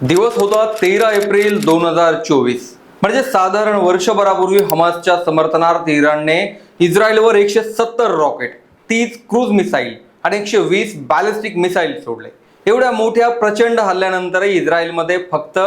दिवस होता तेरा एप्रिल दोन हजार चोवीस. म्हणजे साधारण वर्षभरापूर्वी हमासच्या समर्थनार्थ इराणने इस्रायलवर एकशे सत्तर रॉकेट तीस क्रूज मिसाईल आणि एकशे वीस बॅलिस्टिक मिसाईल सोडले. एवढ्या मोठ्या प्रचंड हल्ल्यानंतरही इस्रायलमध्ये फक्त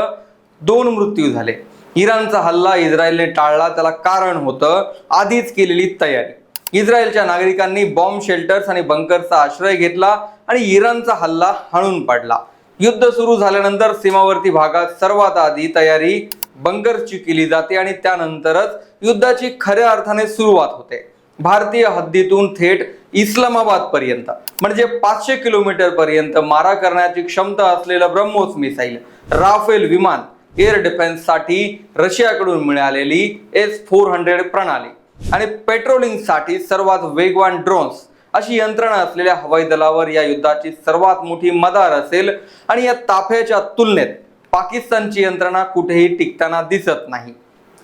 दोन मृत्यू झाले. इराणचा हल्ला इस्रायलने टाळला त्याला कारण होतं आधीच केलेली तयारी. इस्रायलच्या नागरिकांनी बॉम्ब शेल्टर्स आणि बंकरचा आश्रय घेतला आणि इराणचा हल्ला हाणून पाडला. युद्ध सुरू झाल्यानंतर सीमावर्ती भागात सर्वात आधी तयारी बंगरची केली जाते आणि त्यानंतरच युद्धाची खऱ्या अर्थाने सुरुवात होते. भारतीय हद्दीतून थेट इस्लामाबाद पर्यंत म्हणजे पाचशे किलोमीटर पर्यंत मारा करण्याची क्षमता असलेलं ब्रह्मोस मिसाईल राफेल विमान एअर डिफेन्ससाठी रशियाकडून मिळालेली एस फोर हंड्रेड प्रणाली आणि पेट्रोलिंगसाठी सर्वात वेगवान ड्रोन्स अशी यंत्रणा असलेल्या हवाई दलावर या युद्धाची सर्वात मोठी मदार असेल आणि या ताफ्याच्या तुलनेत पाकिस्तानची यंत्रणा कुठेही टिकताना दिसत नाही.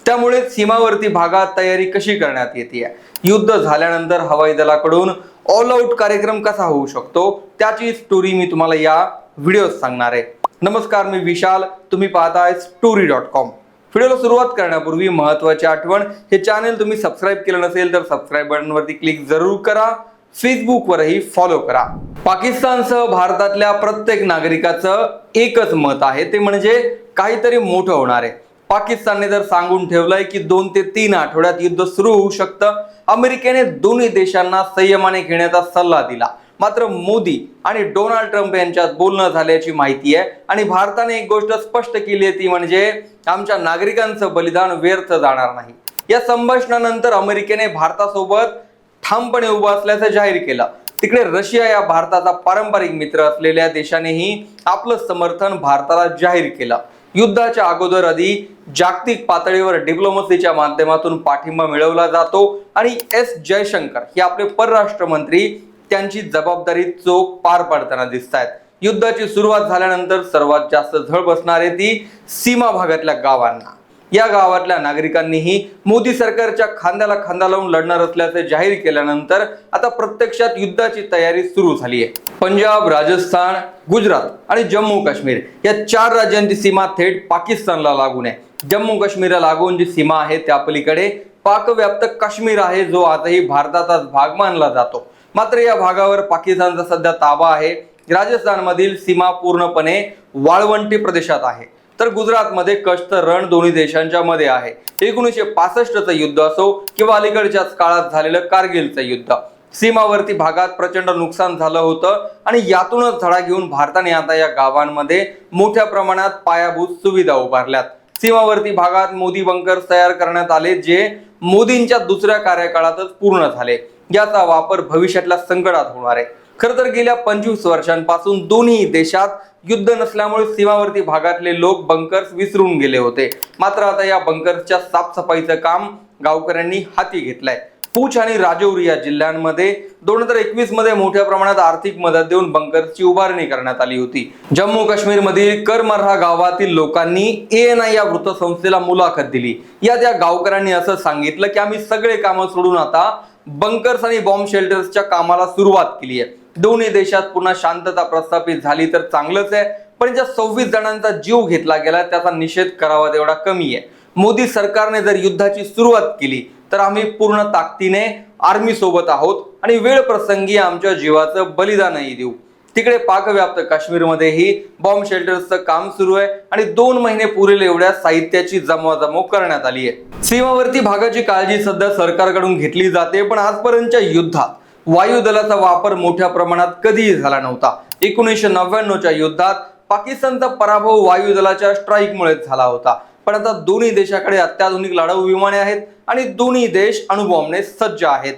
त्यामुळे सीमावर्ती भागात तयारी कशी करण्यात येते? युद्ध झाल्यानंतर हवाई दलाकडून ऑल आउट कार्यक्रम कसा होऊ शकतो? त्याची स्टोरी मी तुम्हाला या व्हिडिओत सांगणार आहे. नमस्कार मी विशाल. तुम्ही पाहताय स्टोरी डॉट कॉम व्हिडिओला सुरुवात करण्यापूर्वी महत्वाची आठवण हे चॅनल तुम्ही सबस्क्राईब केलं नसेल तर सबस्क्राईब बटनवरती क्लिक जरूर करा. फेसबुकवरही फॉलो करा. पाकिस्तानसह भारतातल्या प्रत्येक नागरिकाचं एकच मत आहे ते म्हणजे काहीतरी मोठं होणार आहे. पाकिस्तानने जर सांगून ठेवलंय की दोन ते तीन आठवड्यात युद्ध सुरू होऊ शकतं अमेरिकेने दोन्ही देशांना संयमाने घेण्याचा सल्ला दिला. मात्र मोदी आणि डोनाल्ड ट्रम्प यांच्यात बोलणं झाल्याची माहिती आहे आणि भारताने एक गोष्ट स्पष्ट केली आहे ती म्हणजे आमच्या नागरिकांचं बलिदान व्यर्थ जाणार नाही. या संभाषणानंतर अमेरिकेने भारतासोबत ठामपणे उभं असल्याचं जाहीर केलं. तिकडे रशिया या भारताचा पारंपरिक मित्र असलेल्या देशानेही आपलं समर्थन भारताला जाहीर केलं. युद्धाच्या अगोदर आधी जागतिक पातळीवर डिप्लोमसीच्या माध्यमातून पाठिंबा मिळवला जातो आणि एस जयशंकर हे आपले परराष्ट्र मंत्री त्यांची जबाबदारी चोख पार पाडताना दिसत आहेत युद्धाची सुरुवात झाल्यानंतर सर्वात जास्त झळ बसणार आहे ती सीमा भागातल्या गावांना. या गावातल्या नागरिकांनीही मोदी सरकारच्या खांद्याला खांदा लावून लढणार असल्याचे जाहीर केल्यानंतर आता प्रत्यक्षात युद्धाची तयारी सुरू झाली आहे. पंजाब राजस्थान गुजरात आणि जम्मू काश्मीर या चार राज्यांची सीमा थेट पाकिस्तानला लागून आहे. जम्मू काश्मीरला लागून जी सीमा आहे त्या पलीकडे पाकव्याप्त काश्मीर आहे जो आजही भारताचाच भाग मानला जातो. मात्र या भागावर पाकिस्तानचा सध्या ताबा आहे. राजस्थानमधील सीमा पूर्णपणे वाळवंटी प्रदेशात आहे. तर गुजरातमध्ये कष्ट रण दोन्ही देशांच्या मध्ये आहे. एकोणीसशे पासष्टचं युद्ध असो किंवा अलीकडच्याच काळात झालेलं कारगिलचं युद्ध. सीमावर्ती भागात प्रचंड नुकसान झालं होतं आणि यातूनच धडा घेऊन भारताने आता या गावांमध्ये मोठ्या प्रमाणात पायाभूत सुविधा उभारल्यात. सीमावर्ती भागात मोदी बंकर तयार करण्यात आले जे मोदींच्या दुसऱ्या कार्यकाळातच पूर्ण झाले. याचा वापर भविष्यातल्या संकटात होणार आहे. खर तर गेल्या पंचवीस वर्षांपासून दोन्ही देशात युद्ध नसल्यामुळे सीमावर्ती भागातले लोक बंकर्स विसरून गेले होते. मात्र आता या बंकर्सच्या साफसफाईचं काम गावकऱ्यांनी हाती घेतलंय. पूछ आणि राजौरी या जिल्ह्यांमध्ये दोन हजार एकवीसमध्ये मोठ्या प्रमाणात आर्थिक मदत देऊन बंकर्सची उभारणी करण्यात आली होती. जम्मू काश्मीर मधील करमरहा गावातील लोकांनी ए एन आय या वृत्तसंस्थेला मुलाखत दिली. यात या गावकऱ्यांनी असं सांगितलं की आम्ही सगळे कामं सोडून आता बंकर्स आणि बॉम्ब शेल्टर्सच्या कामाला सुरुवात केली आहे. दोन्ही देशात पुन्हा शांतता प्रस्थापित झाली तर चांगलंच आहे. पण ज्या सव्वीस जणांचा जीव घेतला गेला त्याचा निषेध करावा तेवढा कमी आहे. मोदी सरकारने जर युद्धाची सुरुवात केली तर आम्ही पूर्ण ताकदीने आर्मी सोबत आहोत आणि वेळ प्रसंगी आमच्या जीवाचं बलिदानही देऊ. तिकडे पाकव्याप्त काश्मीरमध्येही बॉम्ब शेल्टर्सचं काम सुरू आहे आणि दोन महिने पुरेल एवढ्या साहित्याची जमवाजमव करण्यात आली आहे. सीमावर्ती भागाची काळजी सध्या सरकारकडून घेतली जाते पण आजपर्यंतच्या युद्धात वायुदलाचा वापर मोठ्या प्रमाणात कधीही झाला नव्हता. एकोणीसशे नव्याण्णवच्या युद्धात पाकिस्तानचा पराभव वायुदलाच्या स्ट्राईकमुळेच झाला होता. पण आता दोन्ही देशाकडे अत्याधुनिक लढाऊ विमाने आहेत आणि दोन्ही देश अणुबॉम्बने सज्ज आहेत.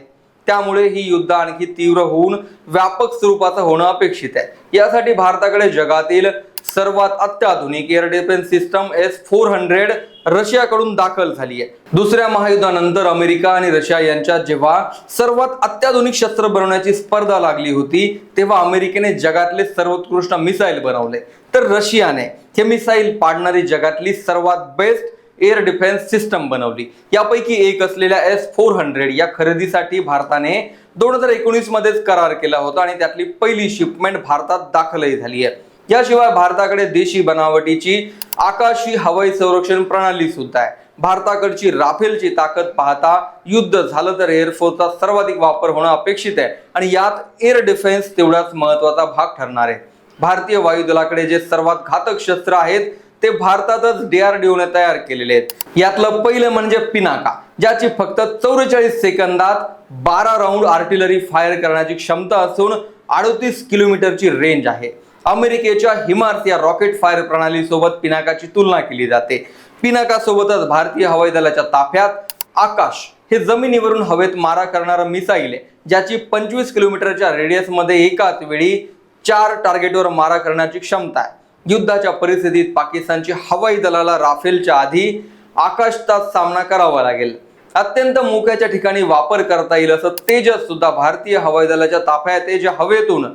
त्यामुळे ही युद्ध आणखी तीव्र होऊन व्यापक स्वरूपाचं होणं अपेक्षित आहे. यासाठी भारताकडे जगातील सर्वात अत्याधुनिक air defence system S four hundred रशियाकडून दाखल झाली आहे. दुसऱ्या महायुद्धानंतर अमेरिका आणि रशिया यांच्यात जेव्हा सर्वात अत्याधुनिक शस्त्र बनवण्याची स्पर्धा लागली होती तेव्हा अमेरिकेने जगातले सर्वोत्कृष्ट मिसाईल बनवले. तर रशियाने हे मिसाईल पाडणारी जगातली सर्वात बेस्ट एअर डिफेन्स सिस्टम बनवली. यापैकी एक असलेल्या एस फोर हंड्रेड या खरेदीसाठी भारताने दोन हजार एकोणीस मध्येच करार केला होता आणि त्यातली पहिली शिपमेंट भारतात दाखलही झाली आहे. याशिवाय भारताकडे देशी बनावटीची आकाशी हवाई संरक्षण प्रणाली सुद्धा आहे. भारताकडची राफेलची ताकद पाहता युद्ध झालं तर एअरफोर्सचा सर्वाधिक वापर होणं अपेक्षित आहे आणि यात एअर डिफेन्स तेवढाच महत्त्वाचा भाग ठरणार आहे. भारतीय वायुदलाकडे जे सर्वात घातक शस्त्र आहेत ते भारतातच डीआरडीओने तयार केलेले आहेत. यातलं पहिलं म्हणजे पिनाका ज्याची फक्त चौवेचाळीस सेकंदात बारा राऊंड आर्टिलरी फायर करण्याची क्षमता असून अडतीस किलोमीटरची रेंज आहे. अमेरिकेच्या हिमार्स या रॉकेट फायर प्रणाली सोबत पिनाकाची तुलना केली जाते. पिनाकासोबतच भारतीय हवाई दलाच्या ताफ्यात आकाश हे जमिनीवरून हवेत मारा करणारं मिसाईल आहे ज्याची पंचवीस किलोमीटरच्या रेडियसमध्ये एकाच वेळी चार टार्गेटवर मारा करण्याची क्षमता आहे. युद्धाच्या परिस्थितीत पाकिस्तानची हवाई दलाला राफेलच्या आधी आकाशतात सामना करावा लागेल. अत्यंत मोक्याच्या ठिकाणी वापर करता येईल असं तेजस सुद्धा भारतीय हवाई दलाच्या ताफ्यात आहे जे हवेतून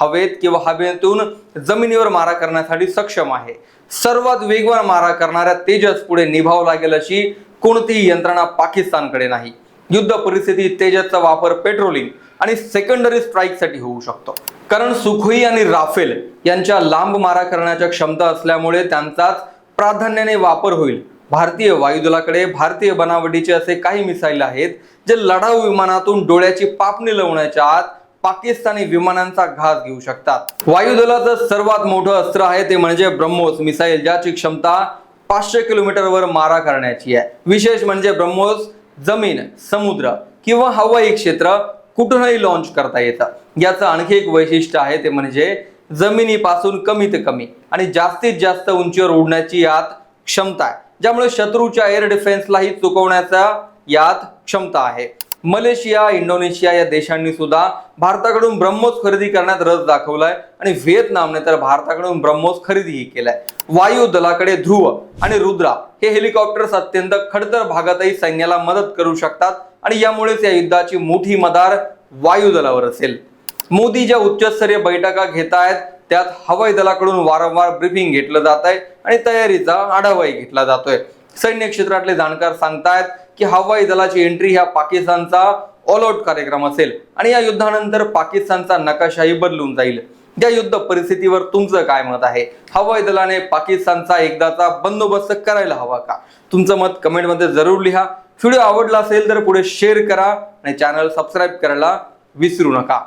हवेत किंवा हवेतून जमिनीवर मारा करण्यासाठी सक्षम आहे. सर्वात वेगवान मारा करणाऱ्या तेजस पुढे निभाव लागेल अशी कोणतीही यंत्रणा पाकिस्तानकडे नाही. युद्ध परिस्थितीत तेजसचा वापर पेट्रोलिंग आणि सेकंडरी स्ट्राईकसाठी होऊ शकतो. कारण सुखोई आणि राफेल यांच्या लांब मारा करण्याच्या क्षमता असल्यामुळे त्यांचाच प्राधान्याने वापर होईल. भारतीय वायुदलाकडे भारतीय बनावटीचे असे काही मिसाईल आहेत जे लढाऊ विमानातून डोळ्याची पापणी लावण्याच्या आत पाकिस्तानी विमानांचा घास घेऊ शकतात. वायुदलाचं सर्वात मोठं अस्त्र आहे ते म्हणजे ब्रह्मोस मिसाईल ज्याची क्षमता पाचशे किलोमीटरवर मारा करण्याची आहे. विशेष म्हणजे ब्रह्मोस जमीन समुद्र किंवा हवाई क्षेत्र कुठूनही लॉन्च करता येतं. याचं आणखी एक वैशिष्ट्य आहे ते म्हणजे जमिनीपासून कमीत कमी आणि जास्तीत जास्त उंचीवर उडण्याची यात क्षमता आहे. ज्यामुळे शत्रूच्या एअर डिफेन्सलाही चुकवण्याचा यात क्षमता आहे. मलेशिया इंडोनेशिया या देशांनी सुद्धा भारताकडून ब्रह्मोस खरेदी करण्यात रस दाखवलाय आणि व्हिएतनामने तर भारताकडून ब्रह्मोस खरेदीही केलाय. वायू दलाकडे ध्रुव आणि रुद्रा हे हेलिकॉप्टर्स अत्यंत खडतर भागातही सैन्याला मदत करू शकतात आणि यामुळेच या युद्धाची मोठी मदार वायुदलावर असेल. मोदी ज्या उच्चस्तरीय बैठका घेत आहेत त्यात हवाई दलाकडून वारंवार ब्रीफिंग घेतलं जात आहे आणि तयारीचा आढावाही घेतला जातोय. सैन्य क्षेत्रातले जाणकार सांगतायत की हवाई दलाची एंट्री हा पाकिस्तानचा ऑल आउट कार्यक्रम असेल आणि या युद्धानंतर पाकिस्तानचा नकाशाही बदलून जाईल. या युद्ध परिस्थितीवर तुमचं काय मत आहे? हवाई दलाने पाकिस्तानचा एकदाचा बंदोबस्त करायला हवा का? तुमचं मत कमेंटमध्ये जरूर लिहा. व्हिडिओ आवडला असेल तर पुढे शेअर करा आणि चॅनल सबस्क्राईब करायला विसरू नका.